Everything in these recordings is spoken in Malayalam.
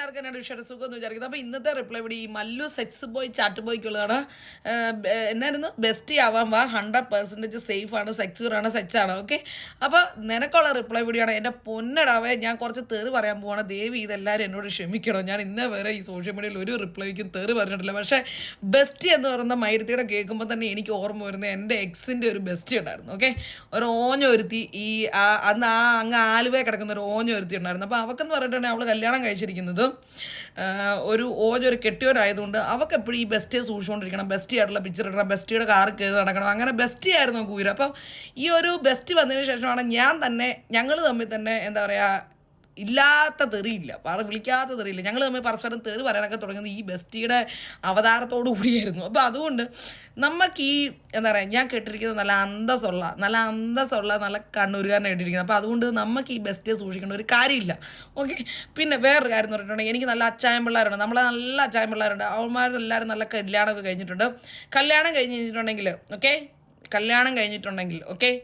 എല്ലാവർക്കും എന്നോട് വിഷയം സുഖം എന്ന് വിചാരിക്കുന്നത് അപ്പോൾ ഇന്നത്തെ റിപ്ലൈ ഇവിടെ ഈ മല്ലു സെക്സ് ബോയ് ചാറ്റ് ബോയ്ക്കുള്ളതാണ് എന്നായിരുന്നു? ബെസ്റ്റ് ആവാൻ വാ ഹൺഡ്രഡ് പെർസെന്റേജ് സേഫ് ആണ് സെക്യൂർ ആണ് സെക്സ് ആണ് ഓക്കെ അപ്പോൾ നിനക്കുള്ള റിപ്ലൈ വിടിയാണ് എന്റെ പൊന്നടാവേ ഞാൻ കുറച്ച് തെറി പറയാൻ പോവാണ്. ദേവി ഇതെല്ലാവരും എന്നോട് ക്ഷമിക്കണം. ഞാൻ ഇന്നേ വരെ ഈ സോഷ്യൽ മീഡിയയിൽ ഒരു റിപ്ലൈക്കും തെറി പറഞ്ഞിട്ടില്ല. പക്ഷേ ബെസ്റ്റ് എന്ന് പറയുന്ന മൈരത്തിയുടെ കേൾക്കുമ്പോൾ തന്നെ എനിക്ക് ഓർമ്മ വരുന്നത് എന്റെ എക്സിന്റെ ഒരു ബെസ്റ്റ് ഉണ്ടായിരുന്നു ഓക്കെ ഒരു ഓഞ്ഞ ഒരുത്തി ഈ അന്ന് ആ അങ്ങ് ആലുവേ കിടക്കുന്ന ഒരു ഓഞ്ഞ ഒരുത്തി ഉണ്ടായിരുന്നു. അപ്പോൾ അവക്കെന്ന് പറഞ്ഞിട്ടുണ്ടെങ്കിൽ അവൾ കല്യാണം കഴിച്ചിരിക്കുന്നത്. ആ, ഒരു ഓഞ്ഞ ഒരു കെട്ടിയവരായതുകൊണ്ട് അവൾക്ക് എപ്പോഴും ഈ ബെസ്റ്റിയെ സൂക്ഷിച്ചുകൊണ്ടിരിക്കണം. ബെസ്റ്റി ആയിട്ടുള്ള പിക്ചർ ഇടണം ബെസ്റ്റിയുടെ കാർ കയറി നടക്കണം. അങ്ങനെ ബെസ്റ്റി ആയിരുന്നു കൂര അപ്പം ഈ ഒരു ബെസ്റ്റ് വന്നതിന് ശേഷമാണ് ഞാൻ തന്നെ ഞങ്ങൾ തമ്മിൽ തന്നെ എന്താ പറയുക ഇല്ലാത്ത തെറിയില്ല. പറ വിളിക്കാത്ത തെറിയില്ല. ഞങ്ങൾ തമ്മിൽ പരസ്പരം തെറി പറയാനൊക്കെ തുടങ്ങുന്നത് ഈ ബെസ്റ്റിയുടെ അവതാരത്തോടു കൂടിയായിരുന്നു. അപ്പോൾ അതുകൊണ്ട് നമുക്ക് ഈ എന്താ പറയുക ഞാൻ കേട്ടിരിക്കുന്നത് നല്ല അന്തസ്സുള്ള നല്ല അന്തസ്സുള്ള നല്ല കണ്ണൂരുകാരനെ കേട്ടിരിക്കുന്നത് അപ്പോൾ അതുകൊണ്ട് നമുക്ക് ഈ ബെസ്റ്റിയെ സൂക്ഷിക്കേണ്ട ഒരു കാര്യമില്ല. ഓക്കെ? പിന്നെ വേറൊരു കാര്യം എന്ന് പറഞ്ഞിട്ടുണ്ടെങ്കിൽ എനിക്ക് നല്ല അച്ചായം പിള്ളേരുണ്ട്. നമ്മളെ നല്ല അച്ചായം പിള്ളേരുണ്ട്. അവന്മാരെല്ലാവരും നല്ല കല്യാണമൊക്കെ കഴിഞ്ഞിട്ടുണ്ട്. കല്യാണം കഴിഞ്ഞ് കഴിഞ്ഞിട്ടുണ്ടെങ്കിൽ ഓക്കെ? കല്യാണം കഴിഞ്ഞിട്ടുണ്ടെങ്കിൽ ഓക്കെ?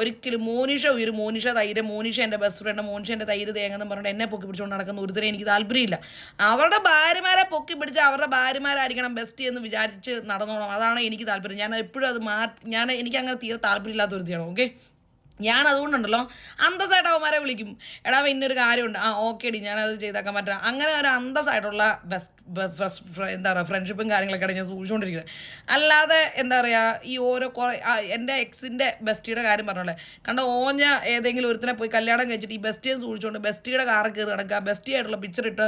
ഒരിക്കലും മോനിഷ ഉയരും. മോനിഷ തൈര് മോനിഷ എന്റെ ബെസ്റ്റ് ഫ്രണ്ട് മോനിഷ എന്റെ തൈര് തേങ്ങെന്ന് പറഞ്ഞിട്ട് എന്നെ പൊക്കി പിടിച്ചുകൊണ്ട് നടക്കുന്ന ഒരുത്തരെ എനിക്ക് താല്പര്യമില്ല. അവരുടെ ഭാര്യമാരെ പൊക്കി പിടിച്ച് അവരുടെ ഭാര്യമാരായിരിക്കണം ബെസ്റ്റ് എന്ന് വിചാരിച്ച് നടന്നോണം. അതാണ് എനിക്ക് താല്പര്യം. ഞാൻ എപ്പോഴും അത് മാറ്റി ഞാൻ എനിക്ക് അങ്ങനെ തീരെ താല്പര്യമില്ലാത്ത ഒരുത്തിയാണ് ഓക്കെ ഞാൻ അതുകൊണ്ടുണ്ടല്ലോ അന്തസ്സായിട്ട് അവന്മാരെ വിളിക്കും. എടാ ഇന്നൊരു കാര്യമുണ്ട്. ആ ഓക്കെ ഡി ഞാനത് ചെയ്താക്കാൻ പറ്റാം. അങ്ങനെ ഒരു അന്തസ്സായിട്ടുള്ള ബെസ്റ്റ് എന്താ പറയുക ഫ്രണ്ട്ഷിപ്പും കാര്യങ്ങളൊക്കെയാണ് ഞാൻ സൂക്ഷിച്ചുകൊണ്ടിരിക്കുന്നത്. അല്ലാതെ എന്താ പറയുക ഈ ഓരോ കുറേ എന്റെ എക്സിന്റെ ബെസ്റ്റിയുടെ കാര്യം പറഞ്ഞോളെ. കണ്ട ഓഞ്ഞ ഏതെങ്കിലും ഒരുത്തിനെ പോയി കല്യാണം കഴിച്ചിട്ട് ഈ ബെസ്റ്റിയെ സൂക്ഷിച്ചുകൊണ്ട് ബെസ്റ്റിയുടെ കാറ് കയറി നടക്കുക ബെസ്റ്റി ആയിട്ടുള്ള പിക്ചർ ഇട്ട്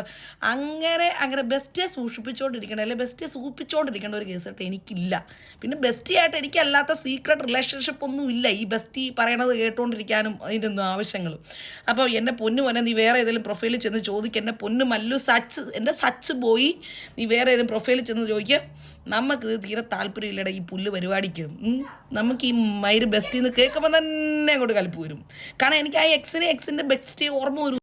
അങ്ങനെ അങ്ങനെ ബെസ്റ്റിയെ സൂക്ഷിപ്പിച്ചുകൊണ്ടിരിക്കണം അല്ലെങ്കിൽ ബെസ്റ്റിയെ സൂക്ഷിപ്പിച്ചുകൊണ്ടിരിക്കേണ്ട ഒരു കേസ് കേട്ടോ എനിക്കില്ല. പിന്നെ ബെസ്റ്റിയായിട്ട് എനിക്കല്ലാത്ത സീക്രട്ട് റിലേഷൻഷിപ്പ് ഒന്നും ഇല്ല ഈ ബെസ്റ്റി പറയണത് കേട്ടുകൊണ്ടിരിക്കാനും അതിന്റെ ഒന്നും ആവശ്യങ്ങളും. അപ്പോൾ എന്റെ പൊന്നു മോനെ നീ വേറെ ഏതെങ്കിലും പ്രൊഫൈലിൽ ചെന്ന് ചോദിക്കുക എന്റെ പൊന്നു മല്ലു സച്ച് എന്റെ സച്ച് പോയി നീ വേറെ ഏതെങ്കിലും പ്രൊഫൈലിൽ ചെന്ന് ചോദിക്കുക നമുക്ക് തീരെ താല്പര്യമില്ലടാ ഈ പുല്ല് പരിപാടിക്ക്. നമുക്ക് ഈ മയിര് ബെസ്റ്റിന്ന് കേൾക്കുമ്പോൾ തന്നെ അങ്ങോട്ട് കലിപ്പ് വരും. കാരണം എനിക്ക് ആ എക്സിനെ എക്സിന്റെ ബെസ്റ്റ് ഓർമ്മ വരും.